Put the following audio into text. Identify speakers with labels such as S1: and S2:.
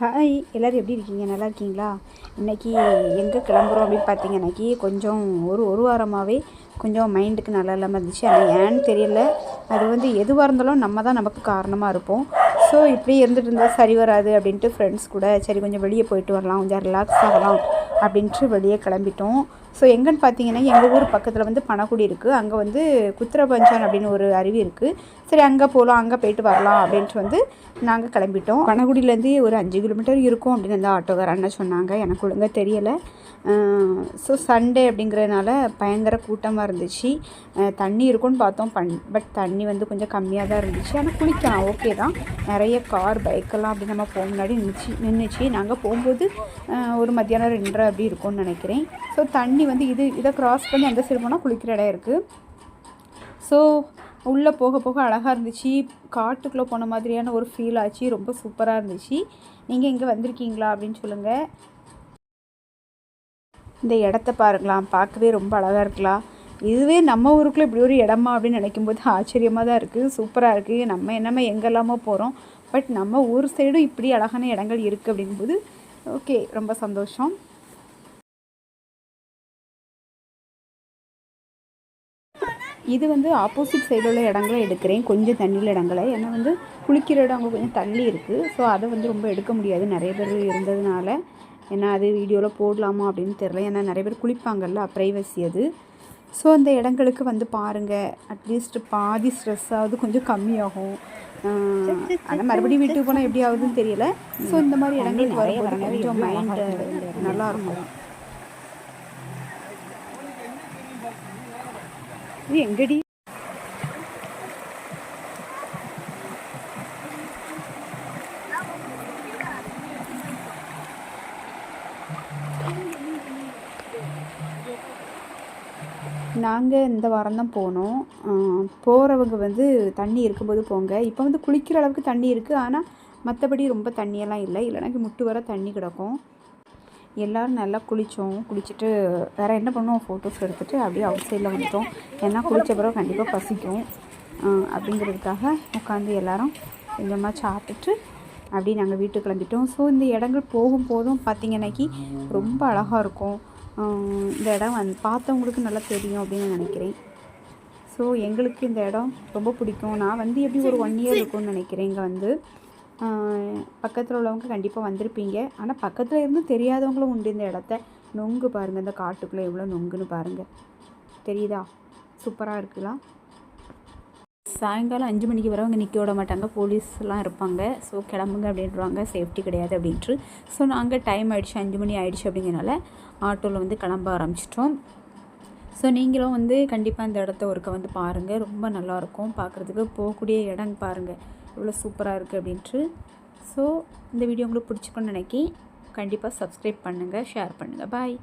S1: hi எல்லோரும் எப்படி இருக்கீங்க நல்லா இருக்கீங்களா இன்றைக்கி எங்கே கிளம்புறோம் அப்படின்னு பார்த்தீங்கன்னாக்கி கொஞ்சம் ஒரு ஒரு வாரமாகவே கொஞ்சம் மைண்டுக்கு நல்லா இல்லாமல் இருந்துச்சு ஆனால் ஏன்னு தெரியல அது வந்து எதுவாக இருந்தாலும் நம்ம தான் நமக்கு காரணமாக இருப்போம் ஸோ இப்படி இருந்துட்டு இருந்தால் சரி வராது அப்படின்ட்டு ஃப்ரெண்ட்ஸ் கூட சரி கொஞ்சம் வெளியே போயிட்டு வரலாம் கொஞ்சம் ரிலாக்ஸ் ஆகலாம் அப்படின்ட்டு வெளியே கிளம்பிட்டோம் ஸோ எங்கன்னு பார்த்தீங்கன்னா எங்கள் ஊர் பக்கத்தில் வந்து பணக்குடி இருக்குது அங்கே வந்து குத்திரபஞ்சான் அப்படின்னு ஒரு அருவி இருக்குது சரி அங்கே போகலாம் அங்கே போயிட்டு வரலாம் அப்படின்ட்டு வந்து நாங்கள் கிளம்பிட்டோம் பணக்குடியிலேருந்து ஒரு அஞ்சு கிலோமீட்டர் இருக்கும் அப்படின்னு அந்த ஆட்டோ அண்ணன் சொன்னாங்க எனக்கு ஒழுங்காக தெரியலை ஸோ சண்டே அப்படிங்கிறதுனால பயங்கர கூட்டமாக இருந்துச்சு தண்ணி இருக்கும்னு பார்த்தோம் பண் பட் தண்ணி வந்து கொஞ்சம் கம்மியாக தான் இருந்துச்சு ஆனால் குளிக்கலாம் ஓகே தான் நிறைய கார் பைக்கெல்லாம் அப்படி நம்ம போக முன்னாடி நின்றுச்சு நின்றுச்சு நாங்கள் போகும்போது ஒரு மத்தியானம் ரெண்டரை அப்படி இருக்கும்னு நினைக்கிறேன் ஸோ தண்ணி வந்து இது இதை க்ராஸ் பண்ணி அந்த சைடு போனால் குளிக்கிற இடம் இருக்குது ஸோ உள்ளே போக போக அழகாக இருந்துச்சு காட்டுக்குள்ளே போன மாதிரியான ஒரு ஃபீல் ஆச்சு ரொம்ப சூப்பராக இருந்துச்சு நீங்கள் இங்கே வந்திருக்கீங்களா அப்படின்னு சொல்லுங்கள் இந்த இடத்த பாருங்களாம் பார்க்கவே ரொம்ப அழகாக இருக்கலாம் இதுவே நம்ம ஊருக்குள்ளே இப்படி ஒரு இடமா அப்படின்னு நினைக்கும்போது ஆச்சரியமாக தான் இருக்குது சூப்பராக இருக்குது நம்ம என்னமே எங்கெல்லாமோ போகிறோம் பட் நம்ம ஊர் சைடும் இப்படி அழகான இடங்கள் இருக்குது அப்படிங்கும்போது ஓகே ரொம்ப சந்தோஷம் இது வந்து ஆப்போசிட் சைடில் உள்ள இடங்களை எடுக்கிறேன் கொஞ்சம் தண்ணியில் இடங்களை ஏன்னா வந்து குளிக்கிற இடம் அங்கே கொஞ்சம் தள்ளி இருக்குது ஸோ அதை வந்து ரொம்ப எடுக்க முடியாது நிறைய பேர் இருந்ததுனால ஏன்னா அது வீடியோவில் போடலாமா அப்படின்னு தெரில ஏன்னா நிறைய பேர் குளிப்பாங்கல்ல ப்ரைவசி அது ஸோ அந்த இடங்களுக்கு வந்து பாருங்கள் அட்லீஸ்ட் பாதி ஸ்ட்ரெஸ்ஸாவது கொஞ்சம் கம்மியாகும் ஆனால் மறுபடியும் வீட்டுக்கு போனால் எப்படி ஆகுதுன்னு தெரியலை ஸோ இந்த மாதிரி இடங்களுக்கு வரைய கொஞ்சம் மைண்டு நல்லாயிருக்கும் இது எங்கடி நாங்கள் இந்த வாரம் தான் போனோம் போகிறவங்க வந்து தண்ணி இருக்கும்போது போங்க இப்போ வந்து குளிக்கிற அளவுக்கு தண்ணி இருக்குது ஆனால் மற்றபடி ரொம்ப தண்ணியெல்லாம் இல்லை இல்லைனா முட்டு வர தண்ணி கிடக்கும் எல்லோரும் நல்லா குளித்தோம் குளிச்சுட்டு வேறு என்ன பண்ணுவோம் ஃபோட்டோஸ் எடுத்துகிட்டு அப்படியே அவுட் சைடில் வந்துட்டோம் ஏன்னா குளித்த பிறகு கண்டிப்பாக பசிக்கும் அப்படிங்கிறதுக்காக உட்காந்து எல்லோரும் கொஞ்சமாக சாப்பிட்டுட்டு அப்படியே நாங்கள் வீட்டுக்கு கிளம்பிட்டோம் ஸோ இந்த இடங்கள் போகும்போதும் பார்த்தீங்கன்னாக்கி ரொம்ப அழகாக இருக்கும் இந்த இடம் வந் பார்த்தவங்களுக்கு நல்லா தெரியும் அப்படின்னு நினைக்கிறேன் ஸோ எங்களுக்கு இந்த இடம் ரொம்ப பிடிக்கும் நான் வந்து எப்படி ஒரு ஒன் இயர் இருக்கும்னு நினைக்கிறேன் இங்கே வந்து பக்கத்தில் உள்ளவங்க கண்டிப்பாக வந்திருப்பீங்க ஆனால் பக்கத்தில் இருந்து தெரியாதவங்களும் உண்டு இந்த இடத்த நொங்கு பாருங்கள் இந்த காட்டுக்குள்ளே எவ்வளோ நொங்குன்னு பாருங்கள் தெரியுதா சூப்பராக இருக்கலாம் சாயங்காலம் அஞ்சு மணிக்கு வரவங்க நிற்க விட மாட்டாங்க போலீஸ்லாம் இருப்பாங்க ஸோ கிளம்புங்க அப்படின்றாங்க சேஃப்டி கிடையாது அப்படின்ட்டு ஸோ நாங்கள் டைம் ஆகிடுச்சு அஞ்சு மணி ஆகிடுச்சு அப்படிங்கிறனால ஆட்டோவில் வந்து கிளம்ப ஆரம்பிச்சிட்டோம் ஸோ நீங்களும் வந்து கண்டிப்பாக இந்த இடத்த ஒருக்க வந்து பாருங்கள் ரொம்ப நல்லாயிருக்கும் பார்க்குறதுக்கு போகக்கூடிய இடம் பாருங்கள் இவ்வளோ சூப்பராக இருக்குது அப்படின்ட்டு ஸோ இந்த வீடியோ உங்களுக்கு பிடிச்சிக்கணும்னு நினைக்கி கண்டிப்பாக சப்ஸ்கிரைப் பண்ணுங்கள் ஷேர் பண்ணுங்கள் பாய்